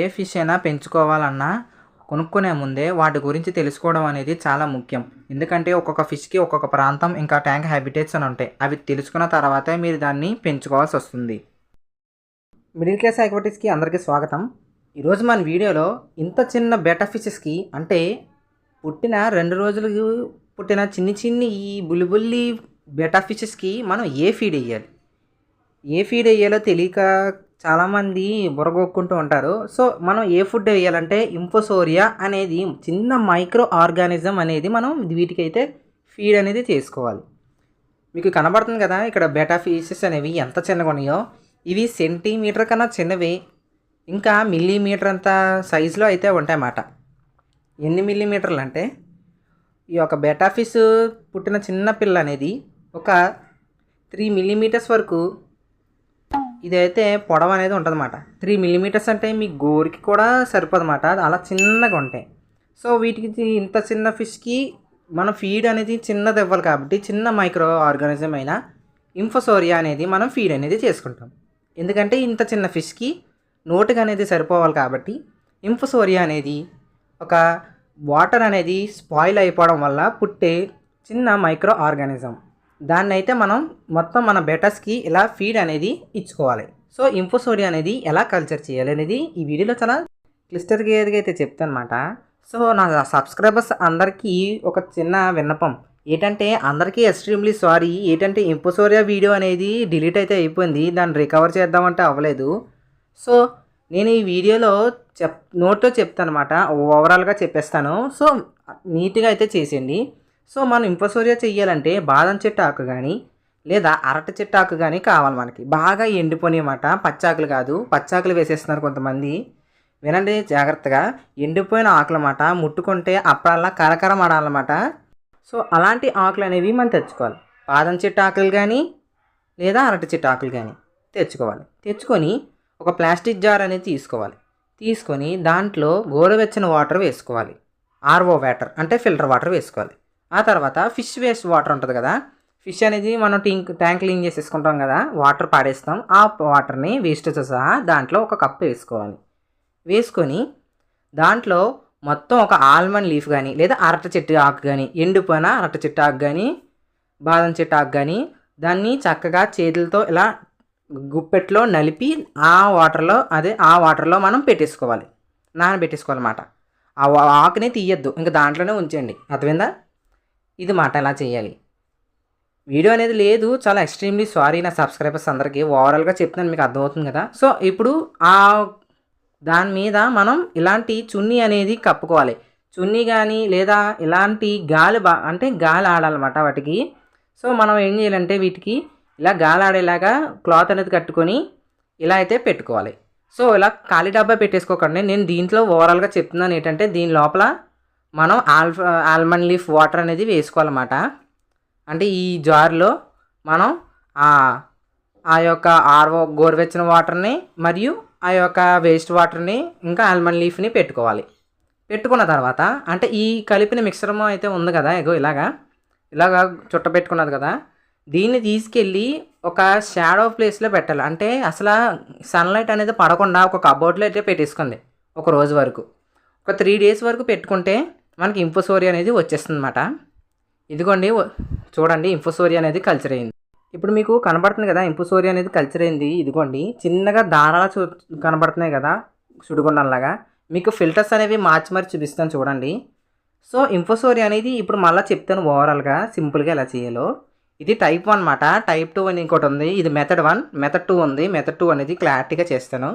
ఏ fish అయినా పెంచుకోవాలన్నా కొనుక్కునే ముందే వాటి గురించి తెలుసుకోవడం అనేది చాలా ముఖ్యం. ఎందుకంటే ఒక్కొక్క ఫిష్కి ఒక్కొక్క ప్రాంతం ఇంకా ట్యాంక్ హ్యాబిటేట్స్ అని ఉంటాయి. అవి తెలుసుకున్న తర్వాతే మీరు దాన్ని పెంచుకోవాల్సి వస్తుంది. మిడిల్ క్లాస్ యాక్టివిటీస్కి అందరికీ స్వాగతం. ఈరోజు మన వీడియోలో ఇంత చిన్న బెటా ఫిషెస్కి అంటే పుట్టిన రెండు రోజులు పుట్టిన చిన్ని చిన్ని ఈ బుల్లిబుల్లి బెటా ఫిషెస్కి మనం ఏ ఫీడ్ వేయాలి ఏ ఫీడ్ వేయాలో తెలియక చాలామంది బుర్రగొక్కుంటూ ఉంటారు. సో మనం ఏ ఫుడ్ వేయాలంటే ఇంపోసోరియా అనేది చిన్న మైక్రో ఆర్గానిజం అనేది మనం వీటికైతే ఫీడ్ అనేది చేసుకోవాలి. మీకు కనబడుతుంది కదా ఇక్కడ బెటా ఫీసెస్ అనేవి ఎంత చిన్నగా ఉన్నాయో. ఇవి సెంటీమీటర్ కన్నా చిన్నవి. ఇంకా మిల్లీమీటర్ అంత సైజులో అయితే ఉంటాయన్నమాట. ఎన్ని మిల్లీమీటర్లు అంటే ఈ యొక్క బెటాఫీస్ పుట్టిన చిన్న పిల్ల అనేది ఒక త్రీ మిల్లీమీటర్స్ వరకు ఇదైతే పొడవు అనేది ఉంటుందన్నమాట. త్రీ మిల్లీమీటర్స్ అంటే మీ గోరికి కూడా సరిపోదన్నమాట. అలా చిన్నగా ఉంటాయి. సో వీటికి ఇంత చిన్న ఫిష్కి మన ఫీడ్ అనేది చిన్నది ఇవ్వాలి కాబట్టి చిన్న మైక్రో ఆర్గానిజం అయిన ఇంఫోసోరియా అనేది మనం ఫీడ్ అనేది చేసుకుంటాం. ఎందుకంటే ఇంత చిన్న ఫిష్కి నోటుగా అనేది సరిపోవాలి కాబట్టి ఇంఫోసోరియా అనేది ఒక వాటర్ అనేది స్పాయిల్ అయిపోవడం వల్ల పుట్టే చిన్న మైక్రో ఆర్గానిజం. దాన్ని అయితే మనం మొత్తం మన బెటర్స్కి ఇలా ఫీడ్ అనేది ఇచ్చుకోవాలి. సో ఇంఫోసోరియా అనేది ఎలా కల్చర్ చేయాలి అనేది ఈ వీడియోలో చాలా క్లిస్టర్గా అయితే చెప్తానమాట. సో నా సబ్స్క్రైబర్స్ అందరికీ ఒక చిన్న విన్నపం. ఏంటంటే అందరికీ ఎక్స్ట్రీమ్లీ సారీ. ఏంటంటే ఇంపోసోరియా వీడియో అనేది డిలీట్ అయితే అయిపోయింది. దాన్ని రికవర్ చేద్దామంటే అవ్వలేదు. సో నేను ఈ వీడియోలో చెప్ నోట్తో చెప్తాను అనమాట ఓవరాల్గా చెప్పేస్తాను. సో నీట్గా అయితే చేసేయండి. సో మనం ఇంపసోరియా చెయ్యాలంటే బాదం చెట్టు ఆకు కానీ లేదా అరటి చెట్టు ఆకు కానీ కావాలి మనకి. బాగా ఎండిపోయినమాట పచ్చాకులు కాదు. పచ్చాకులు వేసేస్తున్నారు కొంతమంది. వినండి జాగ్రత్తగా. ఎండిపోయిన ఆకులు అన్నమాట ముట్టుకుంటే అప్పుడల్లా కరకరం ఆడాలన్నమాట సో అలాంటి ఆకులు అనేవి మనం తెచ్చుకోవాలి. బాదం చెట్టు ఆకులు కానీ లేదా అరటి చెట్టు ఆకులు కానీ తెచ్చుకోవాలి. తెచ్చుకొని ఒక ప్లాస్టిక్ జార్ అనేది తీసుకోవాలి. తీసుకొని దాంట్లో గోరువెచ్చని వాటర్ వేసుకోవాలి. ఆర్ఓ వాటర్ అంటే ఫిల్టర్ వాటర్ వేసుకోవాలి. ఆ తర్వాత ఫిష్ వేస్ట్ వాటర్ ఉంటుంది కదా. ఫిష్ అనేది మనం టింక్ ట్యాంక్ క్లీన్ చేసేసుకుంటాం కదా. వాటర్ పాడేస్తాం. ఆ వాటర్ని వేస్ట్తో సహా దాంట్లో ఒక కప్పు వేసుకోవాలి. వేసుకొని దాంట్లో మొత్తం ఒక ఆల్మండ్ లీఫ్ కానీ లేదా అరటి చెట్టు ఆకు కానీ ఎండిపోయిన అరటి చెట్టు ఆకు కానీ బాదం చెట్టు ఆకు కానీ దాన్ని చక్కగా చేతులతో ఇలా గుప్పెట్లో నలిపి ఆ వాటర్లో అదే ఆ వాటర్లో మనం పెట్టేసుకోవాలి. నానబెట్టేసుకోవాలన్నమాట. ఆ ఆకుని తీయద్దు. ఇంకా దాంట్లోనే ఉంచండి. అర్థమైందా? ఇది మాట ఎలా చేయాలి? వీడియో అనేది లేదు. చాలా ఎక్స్ట్రీమ్లీ సారీ నా సబ్స్క్రైబర్స్ అందరికీ. ఓవరాల్గా చెప్తున్నాను మీకు అర్థమవుతుంది కదా. సో ఇప్పుడు ఆ దాని మీద మనం ఇలాంటి చున్నీ అనేది కప్పుకోవాలి. చున్నీ కానీ లేదా ఇలాంటి గాలి బా అంటే గాలి ఆడాలన్నమాట వాటికి. సో మనం ఏం చేయాలంటే వీటికి ఇలా గాలి ఆడేలాగా క్లాత్ అనేది కట్టుకొని ఇలా అయితే పెట్టుకోవాలి. సో ఇలా ఖాళీ డబ్బా పెట్టేసుకోకండి. నేను దీంట్లో ఓవరాల్గా చెప్తున్నాను ఏంటంటే దీని లోపల మనం ఆల్ఫ ఆల్మండ్ లీఫ్ వాటర్ అనేది వేసుకోవాలన్నమాట. అంటే ఈ జార్లో మనం ఆ యొక్క ఆర్వో గోరువెచ్చని వాటర్ని మరియు ఆ యొక్క వేస్ట్ వాటర్ని ఇంకా ఆల్మండ్ లీఫ్ని పెట్టుకోవాలి. పెట్టుకున్న తర్వాత అంటే ఈ కలిపిన మిక్సర్ అయితే ఉంది కదా ఇగో ఇలాగా ఇలాగా చుట్ట పెట్టుకున్నది కదా దీన్ని తీసుకెళ్ళి ఒక షాడో ప్లేస్లో పెట్టాలి. అంటే అసలు సన్లైట్ అనేది పడకుండా ఒక కబోర్డ్లో అయితే పెట్టేసుకోండి ఒక రోజు వరకు. ఒక త్రీ డేస్ వరకు పెట్టుకుంటే మనకి ఇంఫోసోరియా అనేది వచ్చేస్తుంది అనమాట ఇదిగోండి చూడండి ఇంఫోసోరియా అనేది కల్చర్ అయింది. ఇప్పుడు మీకు కనబడుతుంది కదా ఇంఫోసోరియా అనేది కల్చర్ అయింది. ఇదిగోండి చిన్నగా దారాలు చూ కనబడుతున్నాయి కదా చుడుగుండంలాగా మీకు ఫిల్టర్స్ అనేవి మార్చి మరి చూపిస్తాను చూడండి. సో ఇంఫోసోరియా అనేది ఇప్పుడు మళ్ళీ చెప్తాను ఓవరాల్గా సింపుల్గా ఎలా చేయాలో. ఇది టైప్ వన్ అనమాట టైప్ టూ అని ఇంకోటి ఉంది. ఇది మెథడ్ వన్ మెథడ్ టూ ఉంది. మెథడ్ టూ అనేది క్లారిటీగా చేస్తాను.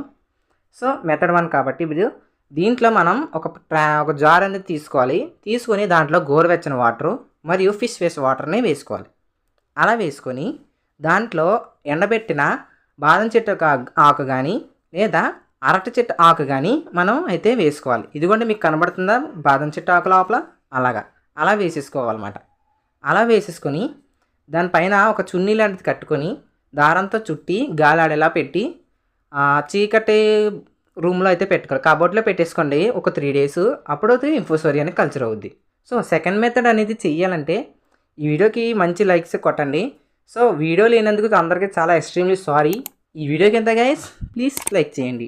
సో మెథడ్ వన్ కాబట్టి ఇది దీంట్లో మనం ఒక ట్రా ఒక జార్ అనేది తీసుకోవాలి. తీసుకొని దాంట్లో గోరువెచ్చని వాటరు మరియు ఫిష్ వేస్ట్ వాటర్ని వేసుకోవాలి. అలా వేసుకొని దాంట్లో ఎండబెట్టిన బాదం చెట్టు ఆకు కానీ లేదా అరటి చెట్టు ఆకు కానీ మనం అయితే వేసుకోవాలి. ఇదిగోండి మీకు కనబడుతుందా? బాదం చెట్టు ఆకు లోపల? అలాగా. అలా వేసేసుకోవాలన్నమాట. అలా వేసేసుకొని దానిపైన ఒక చున్నీ లాంటిది కట్టుకొని దారంతో చుట్టి గాలాడేలా పెట్టి చీకటి రూమ్లో అయితే పెట్టుకోవాలి. కబోర్డ్లో పెట్టేసుకోండి. ఒక త్రీ డేస్ అప్పుడు ఇన్ఫోసోరీ అనేది కల్చర్ అవుద్ది. సో సెకండ్ మెథడ్ అనేది చెయ్యాలంటే ఈ వీడియోకి మంచి లైక్స్ కొట్టండి. సో వీడియో లేనందుకు అందరికీ చాలా ఎక్స్ట్రీమ్లీ సారీ ఈ వీడియోకి ఎంత గైస్ ప్లీజ్ లైక్ చేయండి.